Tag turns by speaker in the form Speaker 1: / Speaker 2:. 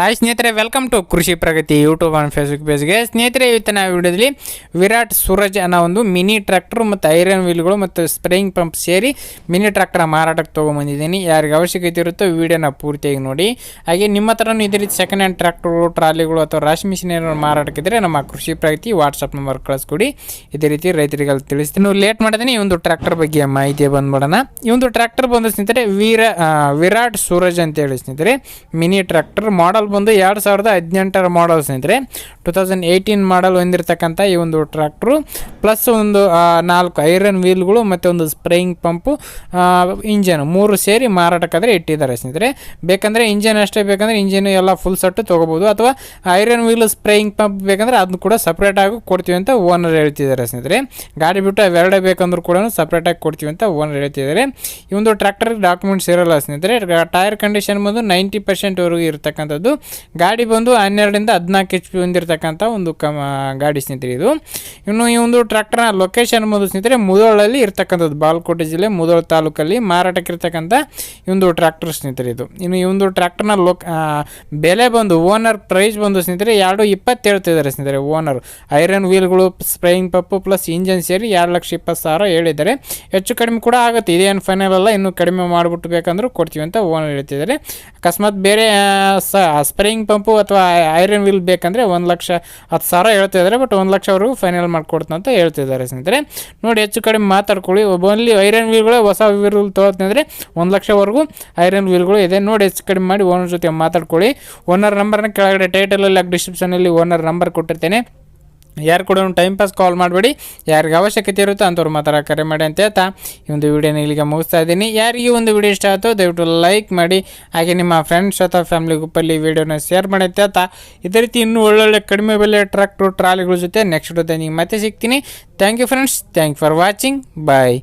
Speaker 1: Hi ಸ್ನೇಹಿತರೆ welcome to Krishi Pragati YouTube and Facebook ಪೇಜ್ಗೆ ಸ್ನೇಹಿತರೆ, ಇವತ್ತಿನ ವಿಡಿಯೋದಲ್ಲಿ ವಿರಾಟ್ ಸೂರಜ್ ಅನ್ನೋ ಒಂದು ಮಿನಿ ಟ್ರ್ಯಾಕ್ಟ್ರು ಮತ್ತು ಐರನ್ ವೀಲ್ಗಳು ಮತ್ತು ಸ್ಪ್ರೇಯಿಂಗ್ ಪಂಪ್ ಸೇರಿ ಮಿನಿ ಟ್ರ್ಯಾಕ್ಟರ್ ಮಾರಾಟಕ್ಕೆ ತೊಗೊಂಬಂದಿದ್ದೀನಿ ಯಾರಿಗೆ ಅವಶ್ಯಕತೆ ಇರುತ್ತೋ ವಿಡಿಯೋನ ಪೂರ್ತಿಯಾಗಿ ನೋಡಿ. ಹಾಗೆ ನಿಮ್ಮ ಹತ್ರನೂ ಇದೇ ರೀತಿ ಸೆಕೆಂಡ್ ಹ್ಯಾಂಡ್ ಟ್ರ್ಯಾಕ್ಟ್ರು ಟ್ರಾಲಿಗಳು ಅಥವಾ ರಾಶಿ ಮಿಷಿನ್ ಏನಾದ್ರು ಮಾರಾಟಕ್ಕಿದ್ರೆ ನಮ್ಮ ಕೃಷಿ ಪ್ರಗತಿ ವಾಟ್ಸಪ್ ನಂಬರ್ ಕಳಿಸ್ಕೊಡಿ. ಇದೇ ರೀತಿ ರೈತರಿಗೆ ತಿಳಿಸ್ತೀನಿ. ನೀವು ಲೇಟ್ ಮಾಡಿದ್ರೆ ಈ ಒಂದು ಟ್ರ್ಯಾಕ್ಟರ್ ಬಗ್ಗೆ ಮಾಹಿತಿ ಬಂದ್ಬಿಡೋಣ. ಈ ಒಂದು ಟ್ರ್ಯಾಕ್ಟರ್ ಬಂದು ಸ್ನೇಹಿತರೆ, ವೀರ ವಿರಾಟ್ ಸೂರಜ್ ಅಂತ ಹೇಳಿ ಸ್ನೇಹಿತರೆ, ಮಿನಿ ಟ್ರ್ಯಾಕ್ಟರ್ ಮಾಡಲ್ ಬಂದು ಎರಡು ಸಾವಿರದ ಹದಿನೆಂಟರ ಮಾಡಲ್ ಸ್ನೇಹಿತರೆ. ಟು ತೌಸಂಡ್ ಏಯ್ಟೀನ್ ಮಾಡಲ್ ಹೊಂದಿರತಕ್ಕಂಥ ಈ ಒಂದು ಟ್ರ್ಯಾಕ್ಟ್ರು ಪ್ಲಸ್ ಒಂದು ನಾಲ್ಕು ಐರನ್ ವೀಲ್ಗಳು ಮತ್ತು ಒಂದು ಸ್ಪ್ರೇಯಿಂಗ್ ಪಂಪು ಇಂಜನ್ ಮೂರು ಸೇರಿ ಮಾರಾಟಕ್ಕಾದರೆ ಇಟ್ಟಿದ್ದಾರೆ ಸ್ನೇಹಿತರೆ. ಬೇಕಂದರೆ ಇಂಜನ್ ಅಷ್ಟೇ, ಬೇಕಂದರೆ ಇಂಜಿನ್ ಎಲ್ಲ ಫುಲ್ ಸೆಟ್ಟು ತೊಗೋಬೋದು ಅಥವಾ ಐರನ್ ವೀಲ್ ಸ್ಪ್ರೇಯಿಂಗ್ ಪಂಪ್ ಬೇಕಂದರೆ ಅದನ್ನು ಕೂಡ ಸಪ್ರೇಟಾಗಿ ಕೊಡ್ತೀವಿ ಅಂತ ಓನರ್ ಹೇಳ್ತಿದ್ದಾರೆ ಸ್ನೇಹಿತರೆ. ಗಾಡಿ ಬಿಟ್ಟು ಅವೆರಡೇ ಬೇಕಂದ್ರೂ ಕೂಡ ಸಪ್ರೇಟಾಗಿ ಕೊಡ್ತೀವಿ ಅಂತ ಓನರ್ ಹೇಳ್ತಿದ್ದಾರೆ. ಈ ಒಂದು ಟ್ರ್ಯಾಕ್ಟರ್ ಡಾಕ್ಯುಮೆಂಟ್ಸ್ ಇರೋಲ್ಲ ಸ್ನೇಹಿತರೆ. ಟೈರ್ ಕಂಡೀಷನ್ ಬಂದು ನೈಂಟಿ ಪರ್ಸೆಂಟ್ವರೆಗೂ ಇರತಕ್ಕಂಥದ್ದು. ಗಾಡಿ ಬಂದು ಹನ್ನೆರಡರಿಂದ ಹದಿನಾಲ್ಕು ಎಚ್ ಪಿ ಹೊಂದಿರತಕ್ಕಂಥ ಒಂದು ಕಮ, ಗಾಡಿ ಸ್ನೇಹಿತರೆ ಇದು. ಇನ್ನು ಈ ಒಂದು ಟ್ರ್ಯಾಕ್ಟರ್ನ ಲೊಕೇಶನ್ ಬಂದು ಸ್ನೇಹಿತರೆ ಮುದೋಳಲ್ಲಿ ಇರ್ತಕ್ಕಂಥದ್ದು ಬಾಲ್ಕೋಟೆ ಜಿಲ್ಲೆ ಮುದೋಳ ತಾಲೂಕಲ್ಲಿ ಮಾರಾಟಕ್ಕೆ ಇರ್ತಕ್ಕಂಥ ಈ ಒಂದು ಟ್ರ್ಯಾಕ್ಟರ್ ಸ್ನೇಹಿತರೆ ಇದು. ಇನ್ನು ಈ ಒಂದು ಟ್ರ್ಯಾಕ್ಟರ್ನ ಲೊಕ್ ಬೆಲೆ ಬಂದು ಓನರ್ ಪ್ರೈಸ್ ಬಂದು ಸ್ನೇಹಿತರೆ ಎರಡು ಇಪ್ಪತ್ತು ಹೇಳ್ತಿದ್ದಾರೆ ಸ್ನೇಹಿತರೆ ಓನರ್ ಐರನ್ ವೀಲ್ಗಳು ಸ್ಪ್ರೇಯಿಂಗ್ ಪಪ್ಪು ಪ್ಲಸ್ ಇಂಜನ್ ಸೇರಿ ಎರಡು ಲಕ್ಷ ಇಪ್ಪತ್ತು ಸಾವಿರ ಹೇಳಿದ್ದಾರೆ. ಹೆಚ್ಚು ಕಡಿಮೆ ಕೂಡ ಆಗುತ್ತೆ. ಇದೇನು ಫೈನಲ್ ಅಲ್ಲ, ಇನ್ನೂ ಕಡಿಮೆ ಮಾಡಿಬಿಟ್ಟು ಬೇಕಂದ್ರೂ ಕೊಡ್ತೀವಿ ಅಂತ ಓನರ್ ಹೇಳ್ತಿದ್ದಾರೆ. ಅಕಸ್ಮಾತ್ ಬೇರೆ ಸ್ಪ್ರೇಯಿಂಗ್ ಪಂಪು ಅಥವಾ ಐರನ್ ವೀಲ್ ಬೇಕಂದರೆ ಒಂದು ಲಕ್ಷ, ಹತ್ತು ಸಾವಿರ ಹೇಳ್ತಿದ್ದಾರೆ ಬಟ್ ಒಂದು ಲಕ್ಷವರೆಗೂ ಫೈನಲ್ ಅಂತ ಹೇಳ್ತಿದ್ದಾರೆ ಸ್ನೇಹಿತರೆ. ನೋಡಿ, ಹೆಚ್ಚು ಕಡಿಮೆ ಮಾತಾಡ್ಕೊಳ್ಳಿ. ಓನ್ಲಿ ಐರನ್ ವೀಲ್ಗಳೇ ಹೊಸ ವೀಲ್ ತೊಗೊಳ್ತೀನಿ ಅಂದರೆ ಒಂದು ಲಕ್ಷವರೆಗೂ ಐರನ್ ವೀಲ್ಗಳು ಇದೆ. ನೋಡಿ, ಹೆಚ್ಚು ಕಡಿಮೆ ಮಾಡಿ ಓನರ್ ಜೊತೆ ಮಾತಾಡ್ಕೊಳ್ಳಿ. ಓನರ್ ನಂಬರ್ನ ಕೆಳಗಡೆ ಟೈಟಲಲ್ಲಿ ಡಿಸ್ಕ್ರಿಪ್ಷನಲ್ಲಿ ಓನರ್ ನಂಬರ್ ಕೊಟ್ಟಿರ್ತೇನೆ. ಯಾರು ಕೂಡ ಟೈಮ್ ಪಾಸ್ ಕಾಲ್ ಮಾಡಬೇಡಿ. ಯಾರಿಗೆ ಅವಶ್ಯಕತೆ ಇರುತ್ತೋ ಅಂಥವ್ರು ಮಾತ್ರ ಕರೆ ಮಾಡಿ ಅಂತ ಹೇಳ್ತಾ ಈ ಒಂದು ವಿಡಿಯೋನ ಇಲ್ಲಿಗೆ ಮುಗಿಸ್ತಾ ಇದ್ದೀನಿ. ಯಾರಿಗೆ ಈ ಒಂದು ವಿಡಿಯೋ ಇಷ್ಟ ಆಯಿತು ದಯವಿಟ್ಟು ಲೈಕ್ ಮಾಡಿ. ಹಾಗೆ ನಿಮ್ಮ ಫ್ರೆಂಡ್ಸ್ ಅಥವಾ ಫ್ಯಾಮಿಲಿ ಗ್ರೂಪಲ್ಲಿ ವಿಡಿಯೋನ ಶೇರ್ ಮಾಡಿ ಅಂತ ಹೇಳ್ತಾ. ಇದೇ ರೀತಿ ಇನ್ನೂ ಒಳ್ಳೊಳ್ಳೆ ಕಡಿಮೆ ಬೆಲೆ ಟ್ರ್ಯಾಕ್ಟು ಟ್ರಾಲಿಗಳ ಜೊತೆ ನೆಕ್ಸ್ಟ್ ನೀವು ಮತ್ತೆ ಸಿಗ್ತೀನಿ. Thank you friends thank for watching bye